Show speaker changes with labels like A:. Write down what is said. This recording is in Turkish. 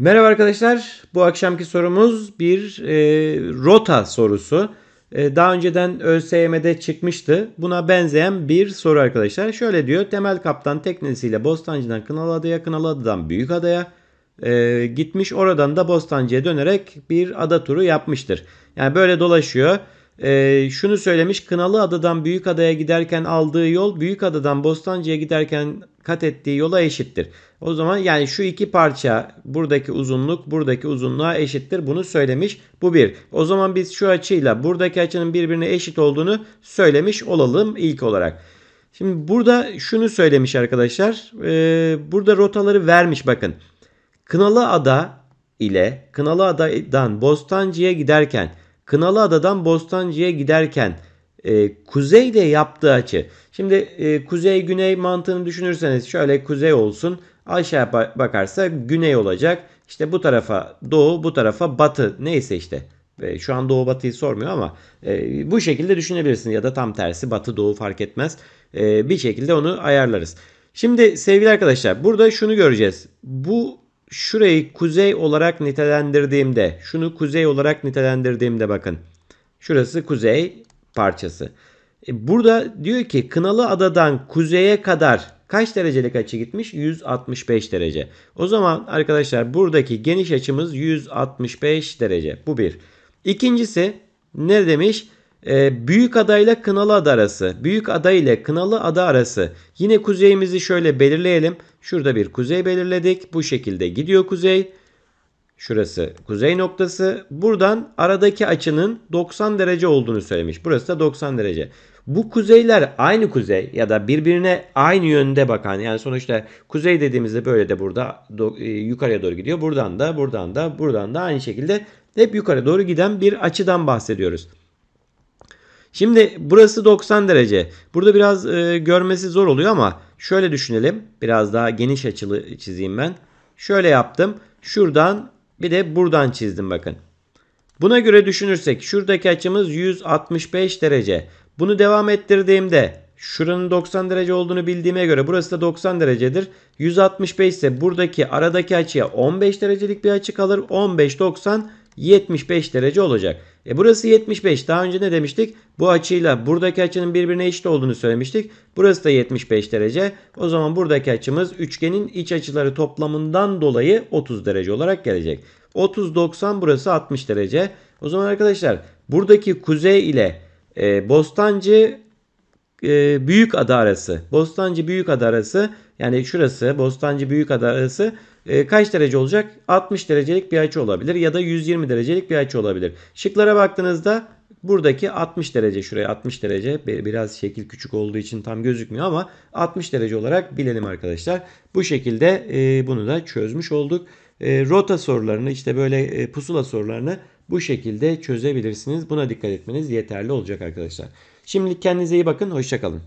A: Merhaba arkadaşlar. Bu akşamki sorumuz bir e, rota sorusu. E, daha önceden ÖSYM'de çıkmıştı. Buna benzeyen bir soru arkadaşlar. Şöyle diyor. Temel kaptan teknesiyle Bostancı'dan Kınalıada'ya, Kınalıada'dan Büyükada'ya e, gitmiş. Oradan da Bostancı'ya dönerek bir ada turu yapmıştır. Yani böyle dolaşıyor. E, şunu söylemiş. Kınalıada'dan Büyükada'ya giderken aldığı yol Büyükada'dan Bostancı'ya giderken kat ettiği yola eşittir. O zaman yani şu iki parça buradaki uzunluk buradaki uzunluğa eşittir. Bunu söylemiş. Bu bir. O zaman biz şu açıyla buradaki açının birbirine eşit olduğunu söylemiş olalım ilk olarak. Şimdi burada şunu söylemiş arkadaşlar. Ee, burada rotaları vermiş bakın. Kınalı Ada ile Kınalı Ada'dan Bostancı'ya giderken Kınalı Ada'dan Bostancı'ya giderken e, kuzeyde yaptığı açı. Şimdi e, kuzey güney mantığını düşünürseniz şöyle kuzey olsun. Aşağı bakarsa güney olacak. İşte bu tarafa doğu, bu tarafa batı. Neyse işte. E, şu an doğu batıyı sormuyor ama e, bu şekilde düşünebilirsiniz. Ya da tam tersi batı doğu fark etmez. E, bir şekilde onu ayarlarız. Şimdi sevgili arkadaşlar burada şunu göreceğiz. Bu şurayı kuzey olarak nitelendirdiğimde, şunu kuzey olarak nitelendirdiğimde bakın. Şurası kuzey parçası. E, burada diyor ki Kınalı Adadan kuzeye kadar kaç derecelik açı gitmiş? 165 derece. O zaman arkadaşlar buradaki geniş açımız 165 derece. Bu bir. İkincisi ne demiş? Ee, Büyük Ada ile Kınalı Ada arası. Büyük Ada ile Kınalı Ada arası. Yine kuzeyimizi şöyle belirleyelim. Şurada bir kuzey belirledik. Bu şekilde gidiyor kuzey. Şurası kuzey noktası. Buradan aradaki açının 90 derece olduğunu söylemiş. Burası da 90 derece. Bu kuzeyler aynı kuzey ya da birbirine aynı yönde bakan yani sonuçta kuzey dediğimizde böyle de burada do, e, yukarıya doğru gidiyor. Buradan da buradan da buradan da aynı şekilde hep yukarı doğru giden bir açıdan bahsediyoruz. Şimdi burası 90 derece. Burada biraz e, görmesi zor oluyor ama şöyle düşünelim. Biraz daha geniş açılı çizeyim ben. Şöyle yaptım. Şuradan bir de buradan çizdim bakın. Buna göre düşünürsek şuradaki açımız 165 derece. Bunu devam ettirdiğimde şuranın 90 derece olduğunu bildiğime göre burası da 90 derecedir. 165 ise buradaki aradaki açıya 15 derecelik bir açı kalır. 15 90 75 derece olacak. E burası 75. Daha önce ne demiştik? Bu açıyla buradaki açının birbirine eşit olduğunu söylemiştik. Burası da 75 derece. O zaman buradaki açımız üçgenin iç açıları toplamından dolayı 30 derece olarak gelecek. 30 90 burası 60 derece. O zaman arkadaşlar buradaki kuzey ile e, Bostancı e, Büyük Ada arası. Bostancı Büyük Ada arası yani şurası Bostancı Büyük Ada arası e, kaç derece olacak? 60 derecelik bir açı olabilir ya da 120 derecelik bir açı olabilir. Şıklara baktığınızda buradaki 60 derece şuraya 60 derece biraz şekil küçük olduğu için tam gözükmüyor ama 60 derece olarak bilelim arkadaşlar. Bu şekilde e, bunu da çözmüş olduk. E, rota sorularını işte böyle e, pusula sorularını bu şekilde çözebilirsiniz. Buna dikkat etmeniz yeterli olacak arkadaşlar. Şimdilik kendinize iyi bakın. Hoşçakalın.